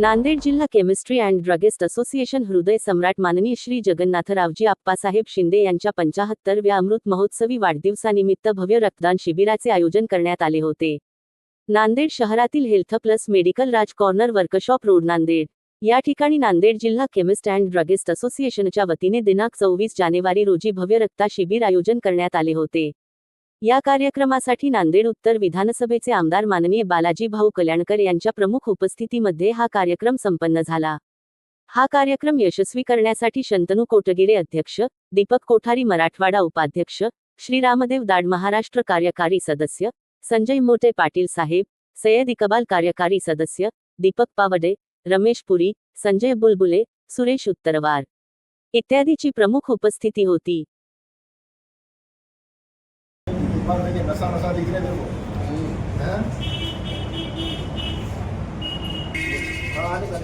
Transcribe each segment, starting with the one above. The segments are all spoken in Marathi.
नांदेड जिल्हा केमिस्ट्री अँड ड्रगिस्ट असोसिएशन हृदय सम्राट माननीय श्री जगन्नाथरावजी आप्पासाहेब शिंदे यांच्या पंचाहत्तरव्या अमृत महोत्सवी वाढदिवसानिमित्त भव्य रक्तदान शिबिराचे आयोजन करण्यात आले होते. नांदेड शहरातील health plus medical Raj corner workshop road Nanded. या ठिकाणी नांदेड जिल्हा केमिस्ट अँड ड्रगिस्ट असोसिएशनच्या वतीने दिनांक चोवीस जानेवारी रोजी भव्य रक्ता शिबिर आयोजन करण्यात आले होते. या कार्यक्रमासाठी नांदेड उत्तर विधानसभेचे आमदार माननीय बालाजी भाऊ कल्याणकर यांच्या प्रमुख उपस्थितीमध्ये हा कार्यक्रम संपन्न झाला. हा कार्यक्रम यशस्वी करण्यासाठी शंतनू कोटगिरे अध्यक्ष दीपक कोठारी मराठवाडा उपाध्यक्ष श्रीरामदेव दाड महाराष्ट्र कार्यकारी सदस्य संजय मोटे पाटील साहेब सय्यद इकबाल कार्यकारी सदस्य दीपक पावडे रमेश पुरी संजय बुलबुले सुरेश उत्तरवार. इत्यादीची प्रमुख उपस्थिती होती. बार देखिए नशा नशा दिख रहा है देखो हैं? हाँ, आने का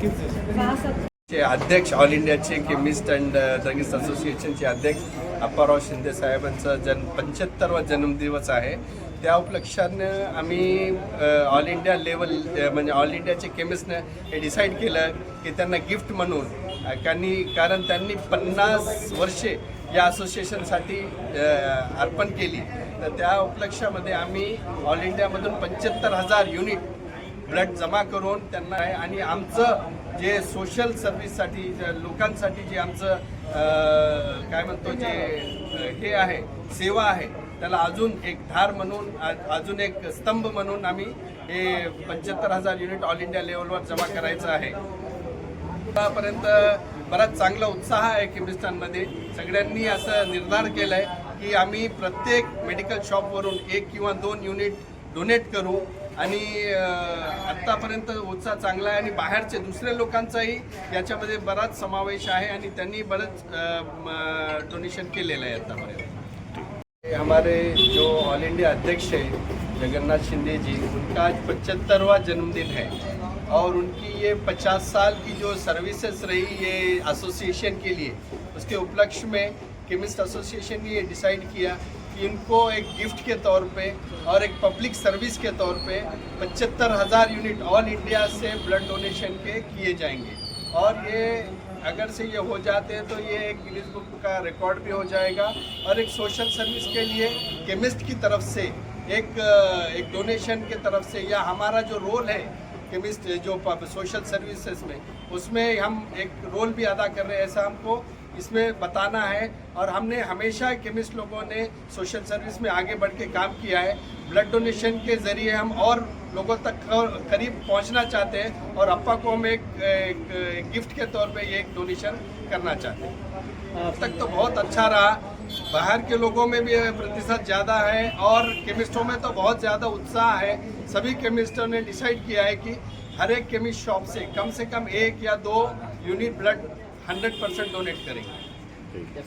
चे अध्यक्ष ऑल इंडियाचे केमिस्ट अँड ड्रगिस्ट असोसिएशनचे अध्यक्ष अप्पाराव शिंदे साहेबांचा जन्म पंच्याहत्तरवा जन्मदिवस आहे. त्या उपलक्षानं आम्ही ऑल इंडिया लेवल म्हणजे ऑल इंडियाचे केमिस्टनं हे डिसाईड केलं की त्यांना गिफ्ट म्हणून uh, त्यांनी कारण त्यांनी पन्नास वर्षे या असोसिएशनसाठी uh, अर्पण केली. तर त्या उपलक्षामध्ये आम्ही ऑल इंडियामधून पंच्याहत्तर हजार युनिट ब्लड जमा करून त्यांना आहे. आणि आमचं जे सोशल सर्व्हिससाठी लोकांसाठी जे आमचं काय म्हणतो जे हे आहे सेवा आहे त्याला अजून एक धार म्हणून अजून एक स्तंभ म्हणून आम्ही हे पंच्याहत्तर हजार युनिट ऑल इंडिया लेवलवर जमा करायचं आहे. आतापर्यंत बराच चांगला उत्साह आहे केमिस्टांमध्ये सगळ्यांनी असं निर्धार केलं आहे की आम्ही प्रत्येक मेडिकल शॉपवरून एक किंवा दोन युनिट डोनेट करू. आणि आत्तापर्यंत उत्साह चांगला आहे आणि बाहेरचे दुसऱ्या लोकांचाही याच्यामध्ये बराच समावेश आहे आणि त्यांनी बरंच डोनेशन केलेलं आहे आत्तापर्यंत. हमारे जो ऑल इंडिया अध्यक्ष है जगन्नाथ शिंदे जी उनका आज पचहत्तरवा जन्मदिन है और उनकी ये 50 साल की जो सर्विसेज रही ये एसोसिएशन के लिए उसके उपलक्ष्य में केमिस्ट एसोसिएशन ने ये डिसाइड किया कि इनको एक गिफ्ट के तौर पे और एक पब्लिक सर्विस के तौर पे पचहत्तर हज़ार यूनिट ऑल इंडिया से ब्लड डोनेशन के किए जाएँगे। और ये अगर से ये हो जाते हैं तो ये एक गिनीज बुक का रिकॉर्ड भी हो जाएगा। और एक सोशल सर्विस के लिए केमिस्ट की तरफ़ से एक एक डोनेशन के तरफ़ से या हमारा जो रोल है केमिस्ट जो सोशल सर्विसेज़ में, उसमें हम एक रोल भी अदा कर रहे हैं ऐसा हमको इसमें बताना है और हमने हमेशा केमिस्ट लोगों ने सोशल सर्विस में आगे बढ़ के काम किया है। ब्लड डोनेशन के ज़रिए हम और लोगों तक करीब पहुँचना चाहते हैं और अप्पा को हम एक, एक, एक गिफ्ट के तौर पे ये एक डोनेशन करना चाहते हैं। अब तक तो बहुत अच्छा रहा। बाहर के लोगों में भी प्रतिशत ज़्यादा है और केमिस्टों में तो बहुत ज़्यादा उत्साह है। सभी केमिस्टों ने डिसाइड किया है कि हर एक केमिस्ट शॉप से कम से कम एक या दो unit blood hundred percent donate करेंगे।